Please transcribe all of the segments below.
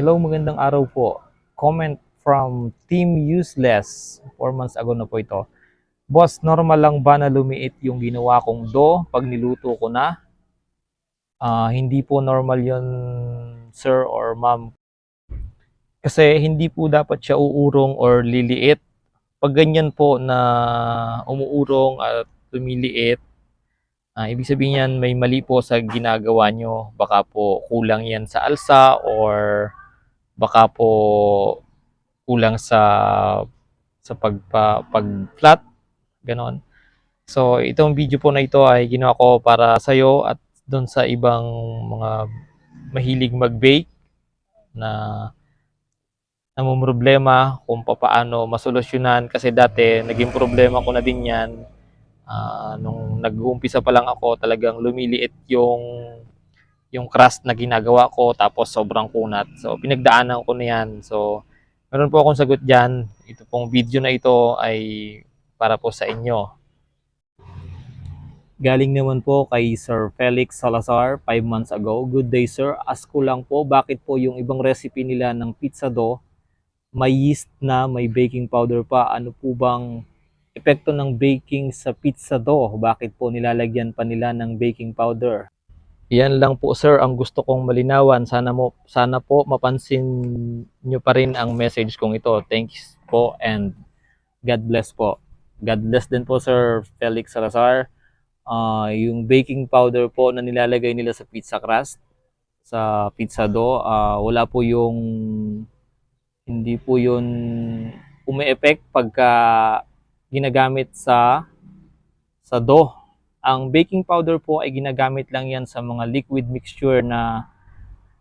hello, magandang araw po. Comment from Team Useless. 4 months ago na po ito. Boss, normal lang ba na lumiit yung ginawa kong do pag niluto ko na? Ah, hindi po normal yon sir or ma'am. Kasi hindi po dapat siya uurong or liliit. Pag ganyan po na umuurong at lumiliit, ah, ibig sabihin yan may mali po sa ginagawa nyo. Baka po kulang yan sa alsa or baka po kulang sa sa pagpa pag-flat ganon. So itong video po na ito ay ginawa ko para sa iyo at doon sa ibang mga mahilig mag-bake na namumroblema kung paano masolusyonan kasi dati naging problema ko na din yan Ah, nung nag-uumpisa pa lang ako talagang lumiliit yung yung crust na ginagawa ko tapos sobrang kunat. So pinagdaanan ko na yan. So meron po akong sagot diyan. Ito pong video na ito ay para po sa inyo. Galing naman po kay Sir Felix Salazar 5 months ago. Good day sir. Ask ko lang po bakit po yung ibang recipe nila ng pizza dough may yeast na, may baking powder pa. Ano po bang epekto ng baking sa pizza dough? Bakit po nilalagyan pa nila ng baking powder? Yan lang po sir ang gusto kong malinawan. Sana mo sana po mapansin nyo pa rin ang message kong ito. Thanks po and God bless po. God bless din po Sir Felix Salazar. Ah, yung baking powder po na nilalagay nila sa pizza crust, sa pizza dough, ah, wala po yung hindi po yun umi-effect pagka ginagamit sa sa dough. Ang baking powder po ay ginagamit lang yan sa mga liquid mixture na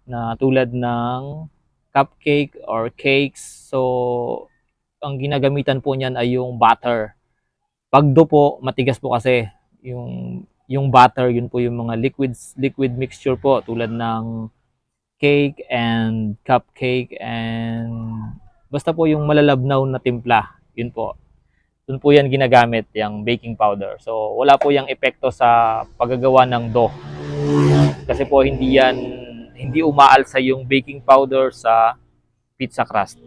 na tulad ng cupcake or cakes. So, ang ginagamitan po niyan ay yung butter. Pag dough po, matigas po kasi yung yung butter, yun po yung mga liquids liquid mixture po tulad ng cake and cupcake and basta po yung malalabnaw na timpla, yun po. Doon po yan ginagamit, yung baking powder. So, wala po yung epekto sa paggagawa ng dough. Kasi po hindi yan, hindi umaalsa yung baking powder sa pizza crust.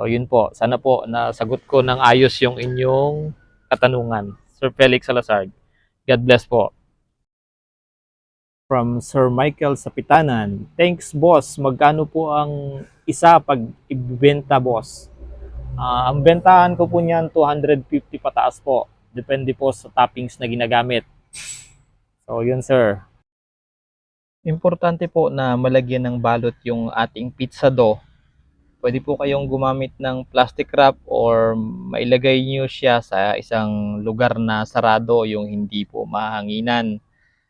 So, yun po. Sana po nasagot ko ng ayos yung inyong katanungan. Sir Felix Salazar. God bless po. From Sir Michael Sapitanan. Thanks, boss. Magkano po ang isa pag ibenta, boss? Ah, ang bentahan ko po niyan 250 pataas po. Depende po sa toppings na ginagamit. So, yun sir. Importante po na malagyan ng balot yung ating pizza dough. Pwede po kayong gumamit ng plastic wrap or mailagay niyo siya sa isang lugar na sarado yung hindi po mahanginan.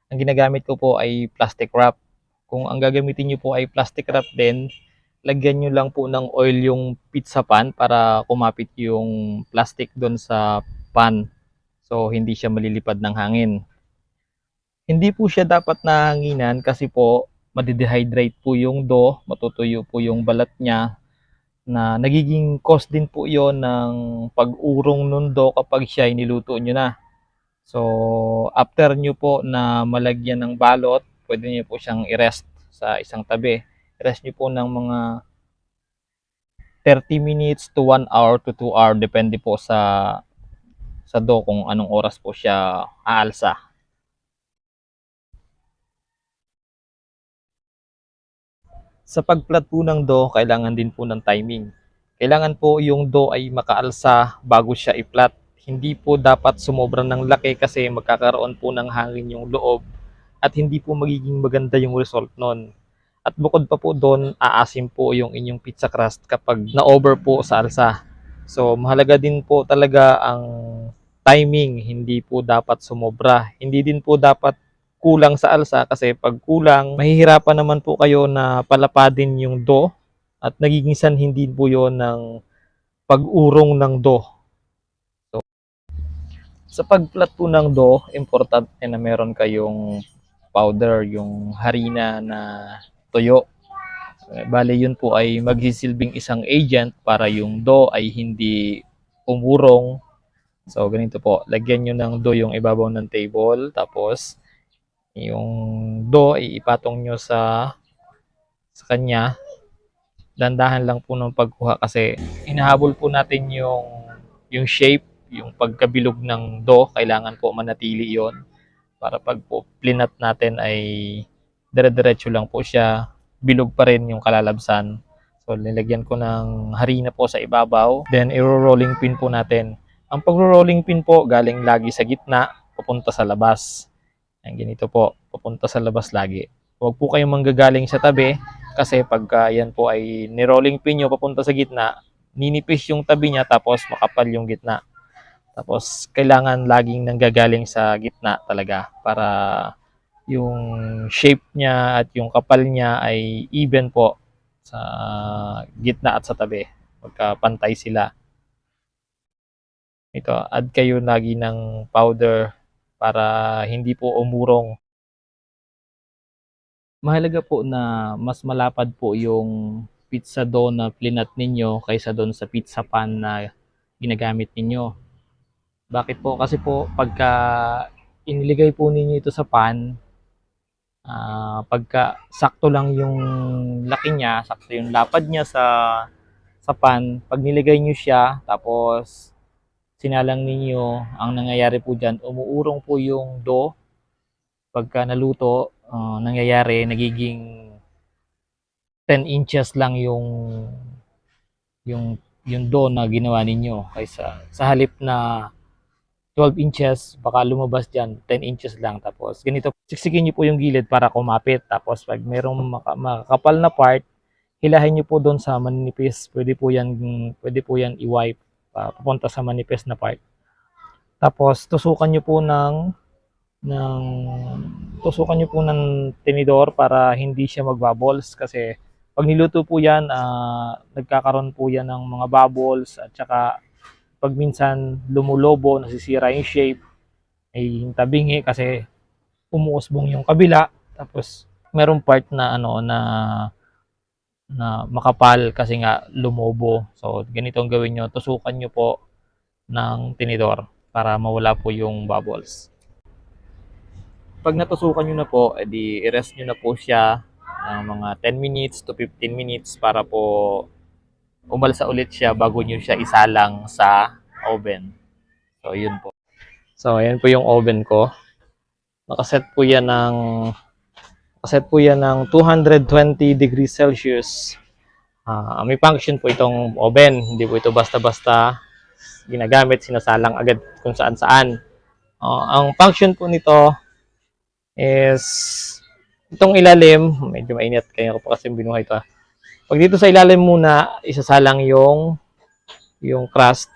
Ang ginagamit ko po ay plastic wrap. Kung ang gagamitin niyo po ay plastic wrap din, lagyan nyo lang po ng oil yung pizza pan para kumapit yung plastic doon sa pan. So, hindi siya malilipad ng hangin. Hindi po siya dapat nahanginan kasi po madidehydrate po yung dough, matutuyo po yung balat niya na nagiging cause din po yon ng pag-urong ng dough kapag siya ay niluto nyo na. So, after nyo po na malagyan ng balot, pwede nyo po siyang i-rest sa isang tabi rest nyo po ng mga 30 minutes to 1 hour to 2 hour depende po sa sa do kung anong oras po siya aalsa. Sa pagplat po ng do, kailangan din po ng timing. Kailangan po yung do ay makaalsa bago siya i-plat. Hindi po dapat sumobra ng laki kasi magkakaroon po ng hangin yung loob at hindi po magiging maganda yung result nun. At bukod pa po doon, aasim po yung inyong pizza crust kapag na-over po sa alsa. So, mahalaga din po talaga ang timing, hindi po dapat sumobra. Hindi din po dapat kulang sa alsa kasi pag kulang, mahihirapan naman po kayo na palapadin yung dough at nagiging sanhin din po yon ng pag-urong ng dough. So, sa pagplat po ng dough, importante na meron kayong powder, yung harina na tuyo. Eh, Bale, yun po ay magsisilbing isang agent para yung dough ay hindi umurong. So, ganito po. Lagyan nyo ng dough yung ibabaw ng table. Tapos, yung dough ay ipatong nyo sa sa kanya. Landahan lang po ng pagkuha kasi inahabol po natin yung yung shape, yung pagkabilog ng dough, kailangan po manatili yon para pag po plinat natin ay dire-diretso lang po siya, bilog pa rin yung kalalabsan. So, nilagyan ko ng harina po sa ibabaw. Then, i-rolling pin po natin. Ang pag-rolling pin po, galing lagi sa gitna, papunta sa labas. Yan, ganito po, papunta sa labas lagi. Huwag po kayong manggagaling sa tabi, kasi pagka yan po ay ni-rolling pin nyo papunta sa gitna, ninipis yung tabi niya tapos makapal yung gitna. Tapos, kailangan laging nanggagaling sa gitna talaga para yung shape niya at yung kapal niya ay even po sa gitna at sa tabi. Magkapantay sila. Ito, add kayo lagi ng powder para hindi po umurong. Mahalaga po na mas malapad po yung pizza dough na plinat ninyo kaysa doon sa pizza pan na ginagamit ninyo. Bakit po? Kasi po pagka iniligay po ninyo ito sa pan, ah, pagka sakto lang yung laki niya, sakto yung lapad niya sa sa pan, pag niligay niyo siya, tapos sinalang ninyo, ang nangyayari po dyan, umuurong po yung dough. Pagka naluto, ah, nangyayari, nagiging 10 inches lang yung yung yung dough na ginawa ninyo kaysa sa halip na 12 inches, baka lumabas dyan, 10 inches lang. Tapos, ganito, siksikin nyo po yung gilid para kumapit. Tapos, pag merong maka, makakapal na part, hilahin nyo po doon sa manipis. Pwede po yan, pwede po yan i-wipe pa- papunta sa manipis na part. Tapos, tusukan nyo po ng ng tusukan nyo po ng tinidor para hindi siya magbubbles kasi pag niluto po yan, ah, nagkakaroon po yan ng mga bubbles at saka pag minsan lumulobo, nasisira yung shape, ay yung tabingi kasi umuusbong yung kabila. Tapos merong part na ano na na makapal kasi nga lumobo. So ganito ang gawin nyo, tusukan nyo po ng tinidor para mawala po yung bubbles. Pag natusukan nyo na po, edi i-rest nyo na po siya ng mga 10 minutes to 15 minutes para po umalsa ulit siya bago nyo siya isalang sa oven. So, yun po. So, ayan po yung oven ko. Nakaset po yan ng nakaset po yan ng 220 degrees Celsius. Ah, may function po itong oven. Hindi po ito basta-basta ginagamit, sinasalang agad kung saan-saan. Ah, ang function po nito is itong ilalim, medyo mainit kaya ko pa kasi binuhay ito. ah. Pag dito sa ilalim muna, isasalang yung yung crust,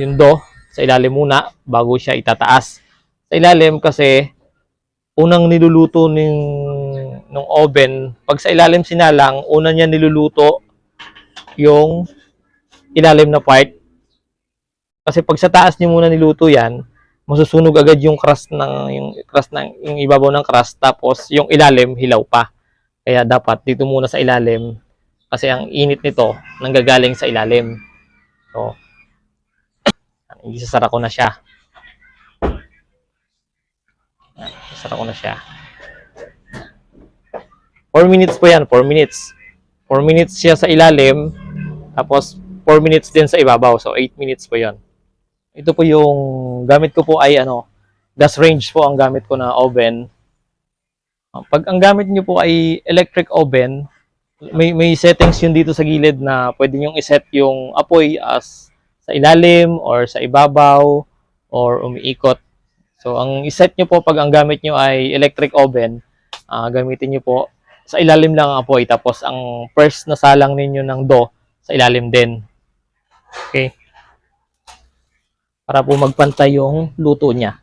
yung dough sa ilalim muna bago siya itataas. Sa ilalim kasi unang niluluto ng ng oven, pag sa ilalim sinalang, una niya niluluto yung ilalim na part. Kasi pag sa taas niyo muna niluto yan, masusunog agad yung crust ng yung crust ng yung ibabaw ng crust tapos yung ilalim hilaw pa. Kaya dapat dito muna sa ilalim kasi ang init nito nanggagaling sa ilalim. So, isasara ko na siya. Isasara ko na siya. 4 minutes po yan, 4 minutes. 4 minutes siya sa ilalim, tapos 4 minutes din sa ibabaw. So, 8 minutes po yan. Ito po yung gamit ko po ay ano, gas range po ang gamit ko na oven. Pag ang gamit niyo po ay electric oven, may may settings yun dito sa gilid na pwede niyo i-set yung apoy as sa ilalim or sa ibabaw or umiikot. So ang i-set niyo po pag ang gamit niyo ay electric oven, ah, gamitin niyo po sa ilalim lang ang apoy tapos ang first na salang ninyo ng dough sa ilalim din. Okay? Para po magpantay yung luto niya.